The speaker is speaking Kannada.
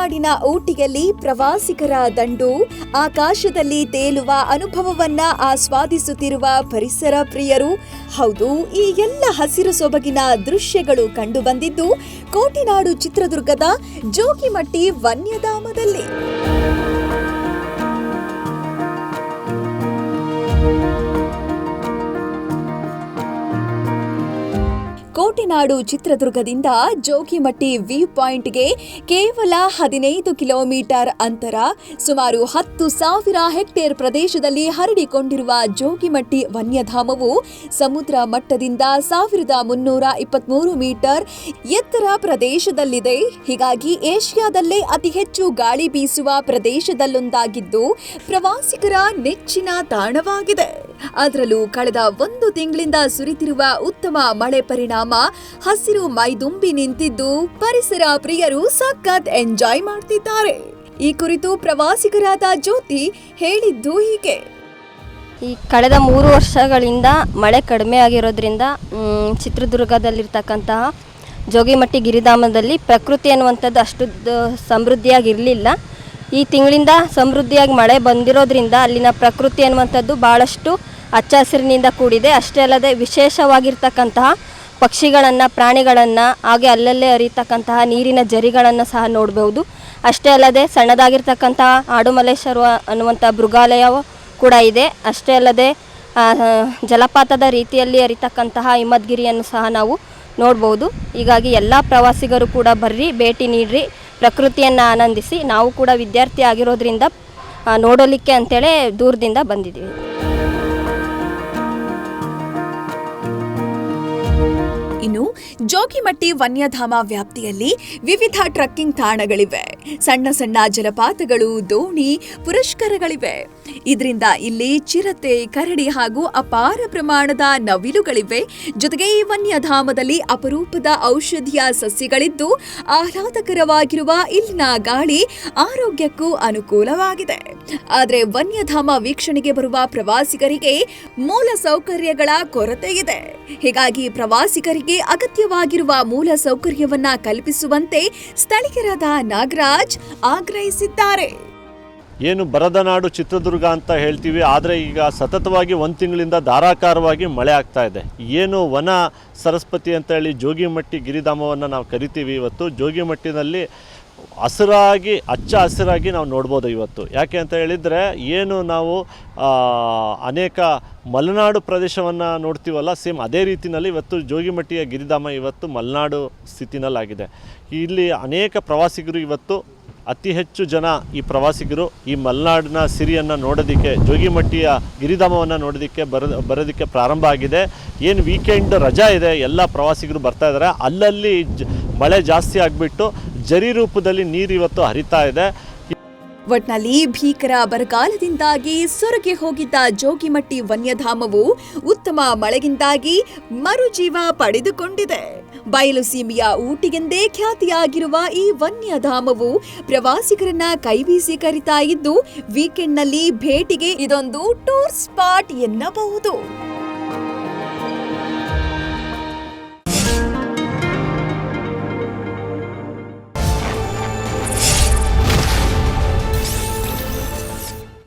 ಮಲೆನಾಡಿನ ಊಟಿಯಲ್ಲಿ ಪ್ರವಾಸಿಗರ ದಂಡು, ಆಕಾಶದಲ್ಲಿ ತೇಲುವ ಅನುಭವವನ್ನ ಆಸ್ವಾದಿಸುತ್ತಿರುವ ಪರಿಸರ ಪ್ರಿಯರು, ಹೌದು, ಈ ಎಲ್ಲ ಹಸಿರು ಸೊಬಗಿನ ದೃಶ್ಯಗಳು ಕಂಡುಬಂದಿದ್ದು, ಕೋಟಿನಾಡು ಚಿತ್ರದುರ್ಗದ ಜೋಗಿಮಟ್ಟಿ ವನ್ಯಧಾಮದಲ್ಲಿ. ಕೋಟಿನಾಡು ಚಿತ್ರದುರ್ಗದಿಂದ ಜೋಗಿಮಟ್ಟಿ ವ್ಯೂ ಪಾಯಿಂಟ್ಗೆ ಕೇವಲ ಹದಿನೈದು ಕಿಲೋಮೀಟರ್ ಅಂತರ. ಸುಮಾರು ಹತ್ತು ಸಾವಿರ ಹೆಕ್ಟೇರ್ ಪ್ರದೇಶದಲ್ಲಿ ಹರಡಿಕೊಂಡಿರುವ ಜೋಗಿಮಟ್ಟಿ ವನ್ಯಧಾಮವು ಸಮುದ್ರ ಮಟ್ಟದಿಂದ ಸಾವಿರದ ಮುನ್ನೂರ ಇಪ್ಪತ್ಮೂರು ಮೀಟರ್ ಎತ್ತರ ಪ್ರದೇಶದಲ್ಲಿದೆ. ಹೀಗಾಗಿ ಏಷ್ಯಾದಲ್ಲೇ ಅತಿ ಹೆಚ್ಚು ಗಾಳಿ ಬೀಸುವ ಪ್ರದೇಶದಲ್ಲೊಂದಾಗಿದ್ದು, ಪ್ರವಾಸಿಗರ ನೆಚ್ಚಿನ ತಾಣವಾಗಿದೆ. ಅದರಲ್ಲೂ ಕಳೆದ ಒಂದು ತಿಂಗಳಿಂದ ಸುರಿತಿರುವ ಉತ್ತಮ ಮಳೆ ಪರಿಣಾಮ, ಹಸಿರು ಮೈದುಂಬಿ ನಿಂತಿದ್ದು ಪರಿಸರ ಪ್ರಿಯರು ಸಖತ್ ಎಂಜಾಯ್ ಮಾಡ್ತಿದ್ದಾರೆ. ಈ ಕುರಿತು ಪ್ರವಾಸಿಗರಾದ ಜ್ಯೋತಿ ಹೇಳಿದ್ದು ಹೀಗೆ. ಈ ಕಳೆದ ಮೂರು ವರ್ಷಗಳಿಂದ ಮಳೆ ಕಡಿಮೆ ಆಗಿರೋದ್ರಿಂದ ಚಿತ್ರದುರ್ಗದಲ್ಲಿರ್ತಕ್ಕಂತಹ ಜೋಗಿಮಟ್ಟಿ ಗಿರಿಧಾಮದಲ್ಲಿ ಪ್ರಕೃತಿ ಅನ್ನುವಂಥದ್ದು ಅಷ್ಟು ಸಮೃದ್ಧಿಯಾಗಿರಲಿಲ್ಲ. ಈ ತಿಂಗಳಿಂದ ಸಮೃದ್ಧಿಯಾಗಿ ಮಳೆ ಬಂದಿರೋದ್ರಿಂದ ಅಲ್ಲಿನ ಪ್ರಕೃತಿ ಅನ್ನುವಂಥದ್ದು ಭಾಳಷ್ಟು ಹಚ್ಚ ಹಸಿರಿನಿಂದ ಕೂಡಿದೆ. ಅಷ್ಟೇ ಅಲ್ಲದೆ ವಿಶೇಷವಾಗಿರ್ತಕ್ಕಂತಹ ಪಕ್ಷಿಗಳನ್ನು, ಪ್ರಾಣಿಗಳನ್ನು, ಹಾಗೆ ಅಲ್ಲಲ್ಲೇ ಹರಿತಕ್ಕಂತಹ ನೀರಿನ ಜರಿಗಳನ್ನು ಸಹ ನೋಡಬಹುದು ಅಷ್ಟೇ ಅಲ್ಲದೆ ಸಣ್ಣದಾಗಿರ್ತಕ್ಕಂತಹ ಆಡುಮಲ್ಲೇಶ್ವರ ಅನ್ನುವಂಥ ಮೃಗಾಲಯವು ಕೂಡ ಇದೆ. ಅಷ್ಟೇ ಅಲ್ಲದೆ ಜಲಪಾತದ ರೀತಿಯಲ್ಲಿ ಅರಿತಕ್ಕಂತಹ ಹಿಮ್ಮದ್ಗಿರಿಯನ್ನು ಸಹ ನಾವು ನೋಡ್ಬೋದು. ಹೀಗಾಗಿ ಎಲ್ಲ ಪ್ರವಾಸಿಗರು ಕೂಡ ಬರ್ರಿ, ಭೇಟಿ ನೀಡ್ರಿ, ಪ್ರಕೃತಿಯನ್ನು ಆನಂದಿಸಿ. ನಾವು ಕೂಡ ವಿದ್ಯಾರ್ಥಿ ಆಗಿರೋದ್ರಿಂದ ನೋಡಲಿಕ್ಕೆ ಅಂತೇಳಿ ದೂರದಿಂದ ಬಂದಿದ್ದೀವಿ. ಇನ್ನು ಜೋಗಿಮಟ್ಟಿ ವನ್ಯಧಾಮ ವ್ಯಾಪ್ತಿಯಲ್ಲಿ ವಿವಿಧ ಟ್ರಕ್ಕಿಂಗ್ ತಾಣಗಳಿವೆ. ಸಣ್ಣ ಸಣ್ಣ ಜಲಪಾತಗಳು ದೋಣಿ ಪುರಸ್ಕಾರಗಳಿವೆ. ಇದರಿಂದ ಇಲ್ಲಿ ಚಿರತೆ, ಕರಡಿ ಹಾಗೂ ಅಪಾರ ಪ್ರಮಾಣದ ನವಿಲುಗಳಿವೆ. ಜೊತೆಗೆ ಈ ವನ್ಯಧಾಮದಲ್ಲಿ ಅಪರೂಪದ ಔಷಧೀಯ ಸಸ್ಯಗಳಿದ್ದು, ಆಹ್ಲಾದಕರವಾಗಿರುವ ಇಲ್ಲಿನ ಗಾಳಿ ಆರೋಗ್ಯಕ್ಕೂ ಅನುಕೂಲವಾಗಿದೆ. ಆದರೆ ವನ್ಯಧಾಮ ವೀಕ್ಷಣೆಗೆ ಬರುವ ಪ್ರವಾಸಿಗರಿಗೆ ಮೂಲ ಸೌಕರ್ಯಗಳ ಕೊರತೆ ಇದೆ. ಹೀಗಾಗಿ ಪ್ರವಾಸಿಗರಿಗೆ ಅಗತ್ಯವಾಗಿರುವ ಮೂಲ ಸೌಕರ್ಯವನ್ನ ಕಲ್ಪಿಸುವಂತೆ ಸ್ಥಳೀಯರಾದ ನಾಗರಾಜ್ ಆಗ್ರಹಿಸಿದ್ದಾರೆ. ಏನು ಬರದ ನಾಡು ಚಿತ್ರದುರ್ಗ ಅಂತ ಹೇಳ್ತೀವಿ, ಆದರೆ ಈಗ ಸತತವಾಗಿ ಒಂದು ತಿಂಗಳಿಂದ ಧಾರಾಕಾರವಾಗಿ ಮಳೆ ಆಗ್ತಾ ಇದೆ. ಏನು ವನ ಸರಸ್ವತಿ ಅಂತ ಹೇಳಿ ಜೋಗಿಮಟ್ಟಿ ಗಿರಿಧಾಮವನ್ನು ನಾವು ಕರಿತೀವಿ ಇವತ್ತು. ಜೋಗಿಮಟ್ಟಿನಲ್ಲಿ ಹಸಿರಾಗಿ ಹಚ್ಚ ಹಸಿರಾಗಿ ನಾವು ನೋಡ್ಬೋದು ಇವತ್ತು. ಯಾಕೆ ಅಂತ ಹೇಳಿದರೆ, ಏನು ನಾವು ಅನೇಕ ಮಲೆನಾಡು ಪ್ರದೇಶವನ್ನು ನೋಡ್ತೀವಲ್ಲ, ಸೇಮ್ ಅದೇ ರೀತಿಯಲ್ಲಿ ಇವತ್ತು ಜೋಗಿಮಟ್ಟಿಯ ಗಿರಿಧಾಮ ಇವತ್ತು ಮಲೆನಾಡು ಸ್ಥಿತಿನಲ್ಲಾಗಿದೆ. ಇಲ್ಲಿ ಅನೇಕ ಪ್ರವಾಸಿಗರು ಇವತ್ತು ಅತಿ ಹೆಚ್ಚು ಜನ ಈ ಪ್ರವಾಸಿಗರು ಈ ಮಲೆನಾಡಿನ ಸಿರಿಯನ್ನು ನೋಡೋದಕ್ಕೆ, ಜೋಗಿಮಟ್ಟಿಯ ಗಿರಿಧಾಮವನ್ನು ನೋಡೋದಕ್ಕೆ ಬರ, ಬರೋದಕ್ಕೆ ಪ್ರಾರಂಭ ಆಗಿದೆ. ಏನು ವೀಕೆಂಡ್ ರಜಾ ಇದೆ, ಎಲ್ಲ ಪ್ರವಾಸಿಗರು ಬರ್ತಾ ಇದ್ದಾರೆ ಅಲ್ಲಲ್ಲಿ ಮಳೆ ಜಾಸ್ತಿ ಆಗಿಬಿಟ್ಟು ಜರಿ ರೂಪದಲ್ಲಿ ನೀರು ಇವತ್ತು ಹರಿತಾ ಇದೆ. ಒಟ್ನಲ್ಲಿ ಭೀಕರ ಬರಗಾಲದಿಂದಾಗಿ ಸೊರಗಿ ಹೋಗಿದ್ದ ಜೋಗಿಮಟ್ಟಿ ವನ್ಯಧಾಮವು ಉತ್ತಮ ಮಳೆಗಿಂದಾಗಿ ಮರುಜೀವ ಪಡೆದುಕೊಂಡಿದೆ. ಬಯಲು ಸೀಮೆಯ ಊಟಿಗೆಂದೇ ಖ್ಯಾತಿಯಾಗಿರುವ ಈ ವನ್ಯಧಾಮವು ಪ್ರವಾಸಿಗರನ್ನ ಕೈಬೀಸಿ ಕರಿತಾ ಇದ್ದು ವೀಕೆಂಡ್ನಲ್ಲಿ ಭೇಟಿಗೆ ಇದೊಂದು ಟೂರ್ ಸ್ಪಾಟ್ ಎನ್ನಬಹುದು.